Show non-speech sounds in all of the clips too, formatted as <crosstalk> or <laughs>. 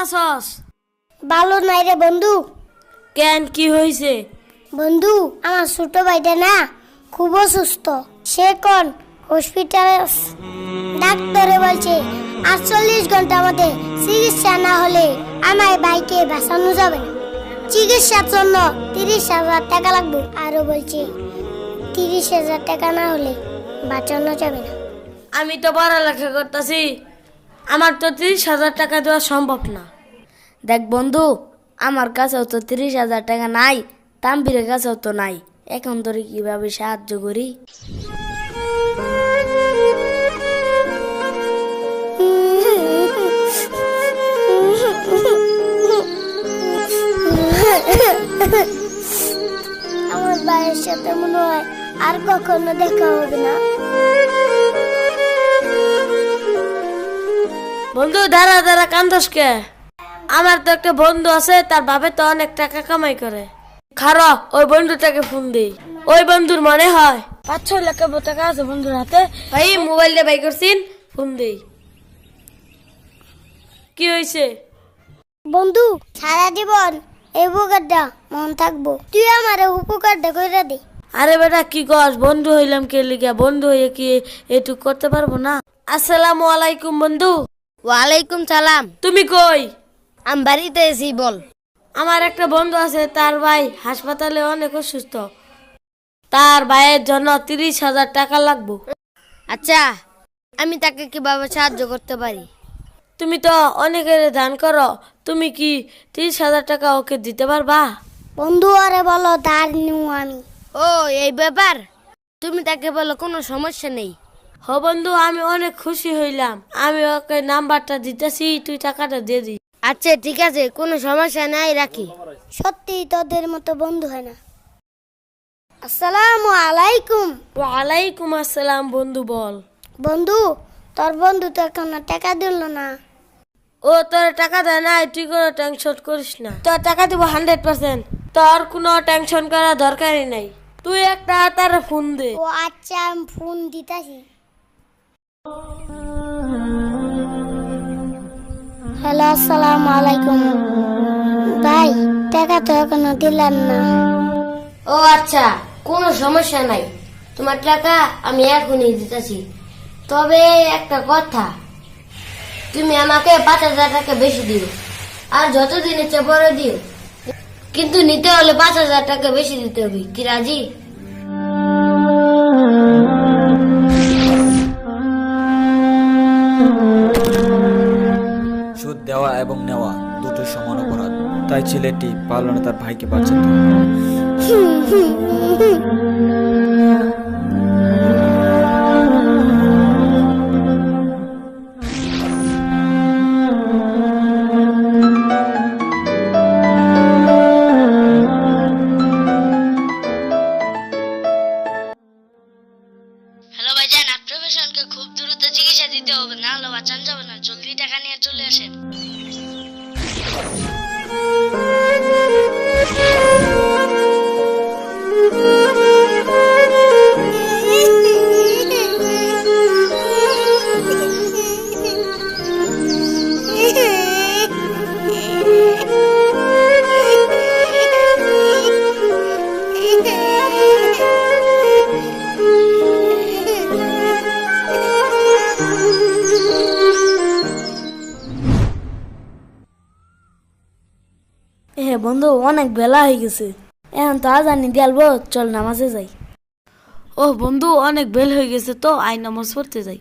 আছস? ভালো নাই রে বন্ধু। কেন কি হয়েছে বন্ধু আমার ছোট ভাইটা না খুব অসুস্থ। সে কোন হসপিটালে ডাক্তারে বলছে আটচল্লিশ ঘণ্টার মধ্যে চিকিৎসা না হলে আমার ভাইকে বাঁচানো যাবে না। চিকিৎসার জন্য তিরিশ হাজার টাকা লাগবে। আরও বলছে তিরিশ হাজার টাকা না হলে বাঁচানো যাবে না। আমি তো পড়ালেখা করতেছি। আমার তো তিরিশ হাজার টাকা দেওয়া সম্ভব না। দেখ বন্ধু আমার কাছেও তো তিরিশ হাজার টাকা নাই তাম্বিরের কাছেও তো নাই। এখন তোরে কীভাবে সাহায্য করি? আমার ভাইয়ের সাথে মনে হয় আর কখনো দেখা হবে না। বন্ধু দাঁড়া দাঁড়া কান্দস কে? আমার তো একটা বন্ধু আছে তার বাপে তো অনেক টাকা কামাই করে। খারো ওই বন্ধুটাকে ফোন দেই। ওই বন্ধুর মনে হয় পাঁচ ছয় লাখ টাকা আছে বন্ধুর হাতে। ভাই মোবাইল দিয়ে বাই করছিন ফোন দেই। কি হয়েছে বন্ধু সারা জীবন এই উপকারটা মন থাকব। তুই আমার উপকারটা কইরা দে। আরে বেটা কি কস? বন্ধু হইলাম কে লিগা? বন্ধু হয়ে কি এটুক করতে পারব না? আসসালামু আলাইকুম বন্ধু। ওয়ালাইকুম সালাম। তুমি কই? আমি বাড়িতে এসি বল। আমার একটা বন্ধু আছে তার ভাই হাসপাতালে অনেক অসুস্থ। তার ভাইয়ের জন্য তিরিশ হাজার টাকা লাগবো। আচ্ছা আমি তাকে কীভাবে সাহায্য করতে পারি? তুমি তো অনেকের দান করো তুমি কি তিরিশ হাজার টাকা ওকে দিতে পারবা? বন্ধু আরে বলো ধার নিউ আমি। ও এই ব্যাপার? তুমি তাকে বলো কোনো সমস্যা নেই। হ বন্ধু আমি অনেক খুশি হইলাম। আমি ওকে নাম্বারটা দিতেছি তুই টাকাটা দিয়ে দিই আচ্ছা ঠিক আছে কোনো সমস্যা নাই রাখি। সত্যি তোদের মতো বন্ধু হয় না। আসসালামু আলাইকুম। ওয়ালাইকুম আসসালাম বন্ধু বল। বন্ধু তোর বন্ধু তো এখন টাকা দিল না। ও তোর টাকা দেয় না তুই কোনো টেনশন করিস না। তোর টাকা দিব হান্ড্রেড পার্সেন্ট তোর কোনো টেনশন করার দরকারই নাই। তুই একটা তার ফোন দে। ও আচ্ছা আমি ফোন দিতাছি। হ্যালো, আসসালামু আলাইকুম। ভাই, টাকা তো এখনও দিলেন না। ও আচ্ছা কোনো সমস্যা নাই। তোমার টাকা আমি এখনই দিতেছি। তবে একটা কথা, তুমি আমাকে পাঁচ হাজার টাকা বেশি দিও। আর যতদিন ইচ্ছে পরে দিও। কিন্তু নিতে হলে পাঁচ হাজার টাকা বেশি দিতে হবে। কি রাজি? দেওয়া এবং নেওয়া দুটো সমান অপরাধ। তাই ছেলেটি পারল না তার ভাইকে বাঁচাতে। <laughs> দ্রুত চিকিৎসা দিতে হবে না হলে বাঁচান যাবে না। জলদি টাকা নিয়ে চলে আসেন। বন্ধু অনেক বেলা হয়ে গেছে। এখন তো আজানি দিয়ালবো চল নামাজে যাই। ও বন্ধু অনেক বেল হয়ে গেছে তো আই নামাজ পড়তে যাই।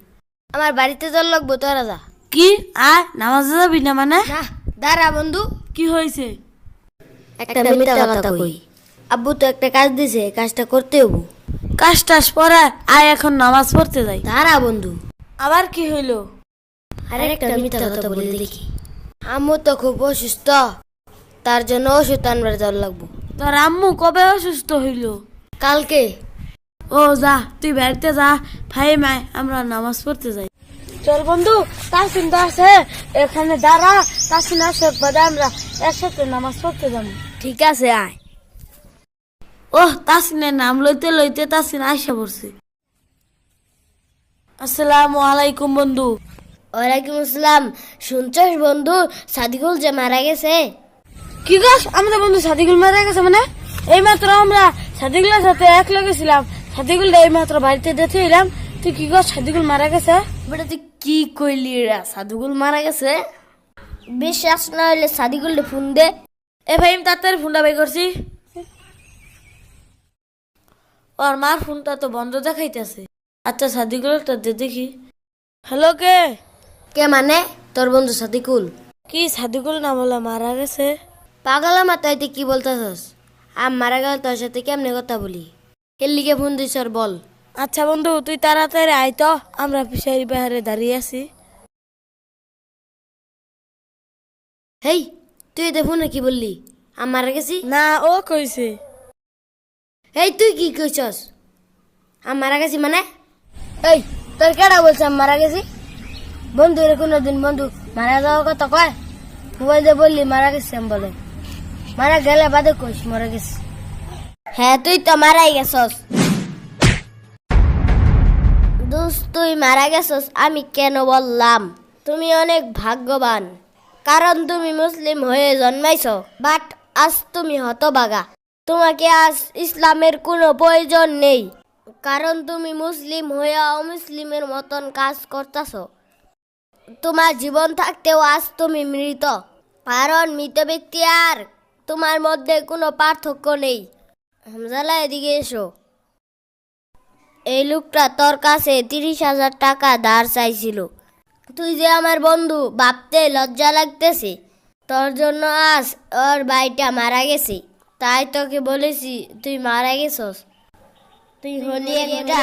আমার বাড়িতে জল লাগবো তোরা যা। কি? আয় নামাজে যাবি না মানে? না দাঁড়া বন্ধু। কি হয়েছে? একটা মিথ্যা কথা কই। আব্বু তো একটা কাজ দিছে কাজটা করতে হব। কাজ টাজ পরে আয় এখন নামাজ পড়তে যাই। দাঁড়া বন্ধু। আবার কি হইল? আর একটা মিথ্যা কথা বলে দেখি। আম্মু তো খুব অসুস্থ। তার জন্য ওষুধ আনবার জল লাগবো। তোর আম্মু কবে অসুস্থ হইল? কালকে। ও যা তুই বাড়িতে যা ভাই মায় আমরা নামাজ পড়তে যাই। চল বন্ধু তাসিন তো আছে। এখানে দাঁড়া তাসিন আসে পরে আমরা একসাথে নামাজ পড়তে যাব। ঠিক আছে আয়। ওহ তাসিনের নাম লইতে লইতে তাসিন আইসা পড়ছে। আসসালামু আলাইকুম বন্ধু। ওয়ালাইকুম আসসালাম। শুনছস বন্ধু সাদিকুল যে মারা গেছে? কি গাছ আমাদের বন্ধু সাদিকুল মারা গেছে মানে? এই মাত্র আমরা সাদিকুলের সাথে এক লগে ছিলাম। সাদিকুল এই মাত্র বাড়িতে দেখে এলাম। তুই কি গাছ সাদিকুল মারা গেছে? বেটা তুই কি কইলি রা? সাদিকুল মারা গেছে? বিশ্বাস না হইলে সাদিকুল ফোন দে। এ ভাই আমি তাড়াতাড়ি ফোনটা বের করছি। ওর মার ফোনটা তো বন্ধ দেখাইতেছে। আচ্ছা সাদিকুলটা দে দেখি। হ্যালো কে? কে মানে? তোর বন্ধু সাদিকুল। কি সাদিকুল না বলে মারা গেছে? পাগলা মাথায় তুই কি বলতেছস? আম মারা গেল তোর সাথে কেমনে কথা বলি? কেল্লিকে ফোন দিস বল। আচ্ছা বন্ধু তুই তাড়াতাড়ি আয় তো আমরা ফিশারি বাহারে দাঁড়িয়ে আছি। হেই তুই এতে ফোনে কি বললি? আম মারা গেছি? না ও কইছে। এই তুই কি কইছস? আম মারা গেছি মানে? এই তোর কেডা বলছে আম মারা গেছি? বন্ধু কোনোদিন বন্ধু মারা যাওয়ার কথা কয়? মোবাইল দিয়ে বললি মারা গেছি আমি বলে। মারা গেলে বাদে কইস, মারা গেছি। হ্যাঁ তুই তো মারাই গেছস। দোস্ত, তুই মারা গেছস, আমি কেন বললাম? তুমি অনেক ভাগ্যবান। কারণ তুমি মুসলিম হয়ে জন্মাইছো, বাট আজ তুমি হতবাগা। তোমাকে আজ ইসলামের কোনো প্রয়োজন নেই। কারণ তুমি মুসলিম হয়ে অমুসলিমের মতন কাজ করতেছো। তোমার জীবন থাকতেও আজ তুমি মৃত। কারণ মৃত ব্যক্তি আর তোমার মধ্যে কোনো পার্থক্য নেই। হামজালা এদিকে এসো। এই লোকটা তোর কাছে তিরিশ হাজার টাকা ধার চাইছিল। তুই যে আমার বন্ধু ভাবতে লজ্জা লাগতেছে। তোর জন্য আজ ওর ভাইটা মারা গেছে। তাই তোকে বলেছি তুই মারা গেছস। তুই হলি একটা।